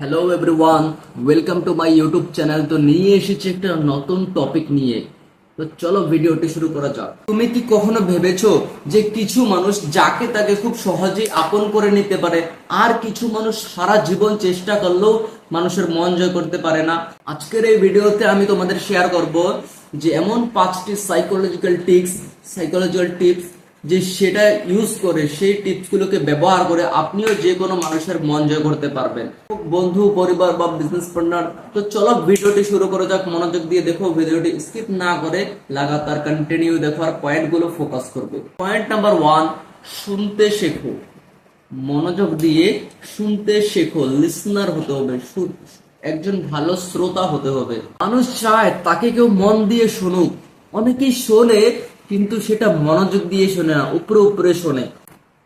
Hello everyone welcome to my YouTube channel তো নিয়ে এসেছি একটা নতুন টপিক নিয়ে। তো চলো ভিডিওটি শুরু করা যাক। তুমি কি কখনো ভেবেছো যে কিছু মানুষ যাকে তাকে খুব সহজেই আপন করে নিতে পারে, আর কিছু মানুষ সারা জীবন চেষ্টা করলেও মানুষের মন জয় করতে পারে না? আজকের এই ভিডিওতে আমি তোমাদের শেয়ার করব যে এমন পাঁচটি সাইকোলজিক্যাল টিপস সাইকোলজিক্যাল টিপস যে সেটা ইউজ করে, সেই টিপস গুলোকে ব্যবহার করে আপনিও যে কোনো মানুষের মন জয় করতে পারবেন। বন্ধু, পরিবার বা বিজনেস পার্টনার তো চলো ভিডিওটি শুরু করে যাক, মনোযোগ দিয়ে দেখো, ভিডিওটি স্কিপ না করে লাগাতার কন্টিনিউ দেখো আর পয়েন্টগুলো ফোকাস করবে। পয়েন্ট নাম্বার ওয়ান শুনতে শেখো। মনোযোগ দিয়ে শুনতে শেখো লিসনার হতে হবে একজন ভালো শ্রোতা হতে হবে। মানুষ চায় তাকে কেউ মন দিয়ে শুনুক। অনেকেই শোনে কিন্তু সেটা মনোযোগ দিয়ে শোনে না, উপরে উপরে শোনে।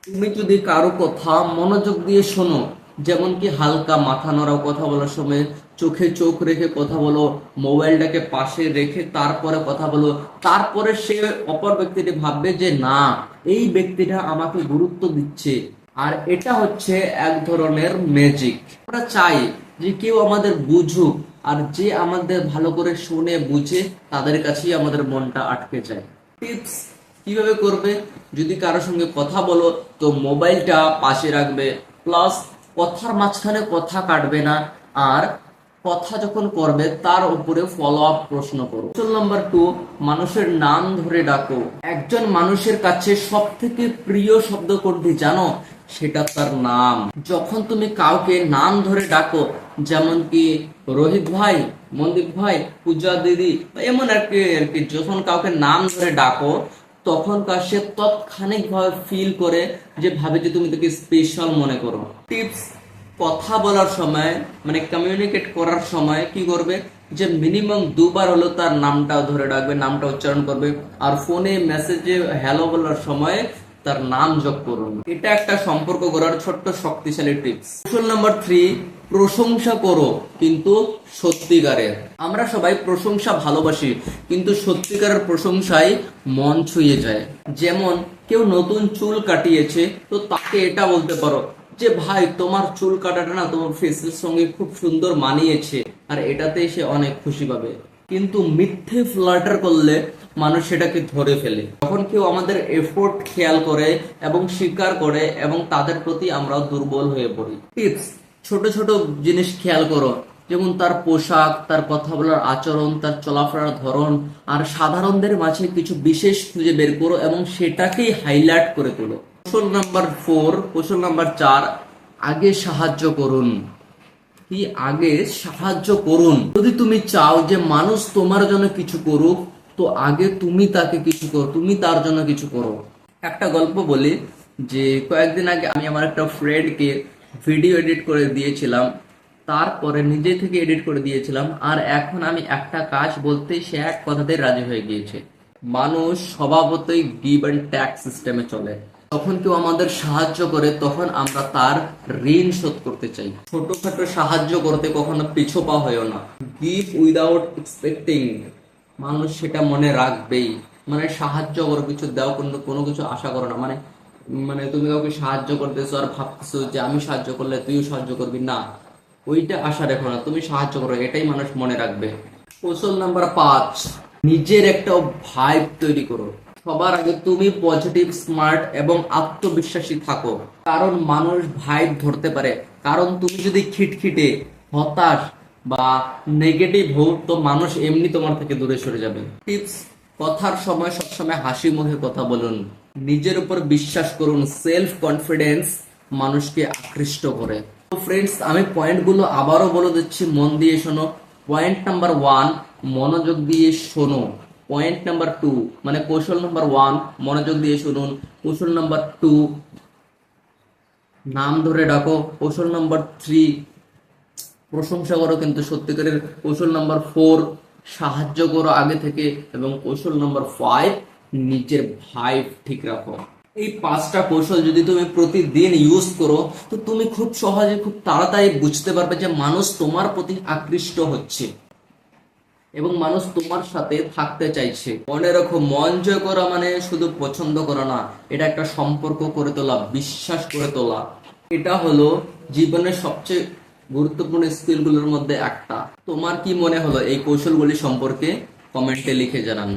তুমি যদি কারও কথা মনোযোগ দিয়ে শোনো, যেমন কি হালকা মাথা নড়াও কথা বলার সময়, চোখে চোখ রেখে কথা বলো, মোবাইলটাকে পাশে রেখে তারপরে কথা বলো, তারপরে সে অপর ব্যক্তিটি ভাববে যে না, এই ব্যক্তিটা আমাকে গুরুত্ব দিচ্ছে। আর এটা হচ্ছে এক ধরনের ম্যাজিক আমরা চাই যে কেউ আমাদের বুঝুক, আর যে আমাদের ভালো করে শুনে, বুঝে, তাদের কাছেই আমাদের মনটা আটকে যায়। টিপস কীভাবে করবে? যদি কারোর সঙ্গে কথা বলো, তো মোবাইলটা পাশে রাখবে। প্লাস কথার মাঝখানে কথা কাটবে না। আর কথা যখন করবে, তার উপরে ফলো আপ প্রশ্ন করো নাম্বার টু মানুষের নাম ধরে ডাকো। একজন মানুষের কাছে সব থেকে প্রিয় শব্দ কোনটি জানো? সেটা তার নাম। যখন তুমি কাউকে নাম ধরে ডাকো, যেমন কি, রোহিত ভাই মন্দীপ, ভাই, পূজা দিদি, এমন আর কি আর কি, যখন কাউকে নাম ধরে ডাকো, তখন সে তৎক্ষণিক ভাবে ফিল করে যে ভাবে যে তুমি তাকে স্পেশাল মনে করো। টিপস কথা বলার সময় মানে কমিউনিকেট করার সময় কি করবে? যে মিনিমাম দুবার হলো তার নামটা ধরে ডাকবে, নামটা উচ্চারণ করবে। আর ফোনে মেসেজে হ্যালো বলার সময় তার নাম যোগ করুন। এটা একটা সম্পর্ক গড়ার ছোট্ট শক্তিশালী টিপস কৌশল নাম্বার থ্রি প্রশংসা করো, কিন্তু সত্যিকারের। আমরা সবাই প্রশংসা ভালোবাসি, কিন্তু সত্যিকারের প্রশংসায় মন ছুঁয়ে যায়। যেমন, কেউ নতুন চুল কাটিয়েছে, তো তাকে এটা বলতে পারো যে, ভাই, তোমার চুল কাটাটা না, তোমার ফেসের সঙ্গে খুব সুন্দর মানিয়েছে। আর এটাতে সে অনেক খুশি পাবে। কিন্তু মিথ্যে ফ্লাটার করলে মানুষ সেটাকে ধরে ফেলে। যখন কেউ আমাদের এফোর্ট খেয়াল করে এবং স্বীকার করে এবং তাদের প্রতি আমরা দুর্বল হয়ে পড়ি। টিপস ছোট ছোট জিনিস খেয়াল করো। যেমন তার পোশাক, তার কথা বলার আচরণ, তার চলাফেরার ধরন, আর সাধারণদের মাঝে কিছু বিশেষ খুঁজে বের করো এবং সেটাকেই হাইলাইট করে তোলো। কৌশল নাম্বার ফোর কৌশল নাম্বার চার, আগে সাহায্য করুন। কি আগে সাহায্য করুন? যদি তুমি চাও যে মানুষ তোমার জন্য কিছু করুক তো আগে তুমি তাকে কিছু করো, তুমি তার জন্য কিছু করো। একটা গল্প বলি, যে কয়েকদিন আগে আমি আমার একটা ফ্রেন্ডকে ভিডিও এডিট করে দিয়েছিলাম। তারপরে নিজে থেকে এডিট করে দিয়েছিলাম। আর এখন আমি একটা কাজ বলতেই সে এক কথাতে রাজি হয়ে গিয়েছে। মানুষ স্বভাবতই গিভ অ্যান্ড ট্যাক্স সিস্টেমে চলে। তখন কেউ আমাদের সাহায্য করে, তখন আমরা তার ঋণ শোধ করতে চাই। ছোটখাটো সাহায্য করতে কখনো পিছু পা হয়েও না। গিভ উইদাউট এক্সপেক্টিং মানুষ সেটা মনে রাখবেই। মানে সাহায্য করো, কিছু দাও, কোনো কোনো কিছু আশা করো না। মানে মানে তুমি কাউকে সাহায্য করতেছো আর ভাবতেছো যে আমি সাহায্য করলে তুইও সাহায্য করবি, না। ওইটা আশা রেখো না, তুমি সাহায্য করো, এটাই মানুষ মনে রাখবে। কৌশল নাম্বার পাঁচ, নিজের একটা ভাইব তৈরি করো। সবার আগে তুমি পজিটিভ স্মার্ট এবং আত্মবিশ্বাসী থাকো। কারণ মানুষ ভাইব ধরতে পারে। কারণ তুমি যদি খিটখিটে, হতাশ বা নেগেটিভ হও তো মানুষ এমনি তোমার থেকে দূরে সরে যাবে। টিপস কথার সময় সবসময় হাসি মুখে কথা বলুন। নিজের উপর বিশ্বাস করুন সেলফ কনফিডেন্স মানুষকে আকৃষ্ট করে। তো ফ্রেন্ডস আমি পয়েন্টগুলো আবারও বলে দিচ্ছি, মন দিয়ে শোনো। পয়েন্ট নাম্বার ওয়ান মনোযোগ দিয়ে শোনো। পয়েন্ট নাম্বার টু মানে কৌশল নাম্বার ওয়ান মনোযোগ দিয়ে শুনুন। কৌশল নাম্বার টু নাম ধরে ডাকো। কৌশল নাম্বার থ্রি প্রশংসা করো কিন্তু সত্যিকারের কৌশল নাম্বার ফোর সাহায্য করো আগে থেকে এবং কৌশল নাম্বার ফাইভ নিজের ভাইব ঠিক রাখো। এই পাঁচটা কৌশল যদি তুমি প্রতিদিন ইউজ করো, তো তুমি খুব সহজে, খুব তাড়াতাড়ি বুঝতে পারবে যে মানুষ তোমার প্রতি আকৃষ্ট হচ্ছে এবং মানুষ তোমার সাথে থাকতে চাইছে। মনে রাখো, মন জয় করা মানে শুধু পছন্দ করা না, এটা একটা সম্পর্ক করে তোলা, বিশ্বাস করে তোলা। এটা হলো জীবনের সবচেয়ে গুরুত্বপূর্ণ স্কিলগুলোর মধ্যে একটা। তোমার কি মনে হলো এই কৌশলগুলি সম্পর্কে? কমেন্টে লিখে জানান।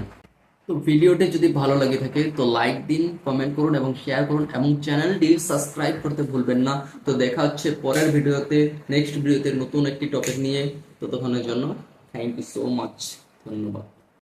তো ভিডিওটি যদি ভালো লাগে থাকে, তো লাইক দিন, কমেন্ট করুন এবং শেয়ার করুন এবং চ্যানেলটি সাবস্ক্রাইব করতে ভুলবেন না। তো দেখা হচ্ছে পরের ভিডিওতে, নেক্সট ভিডিওতে নতুন একটি টপিক নিয়ে। ততক্ষণের জন্য থ্যাংক ইউ সো মাচ ধন্যবাদ।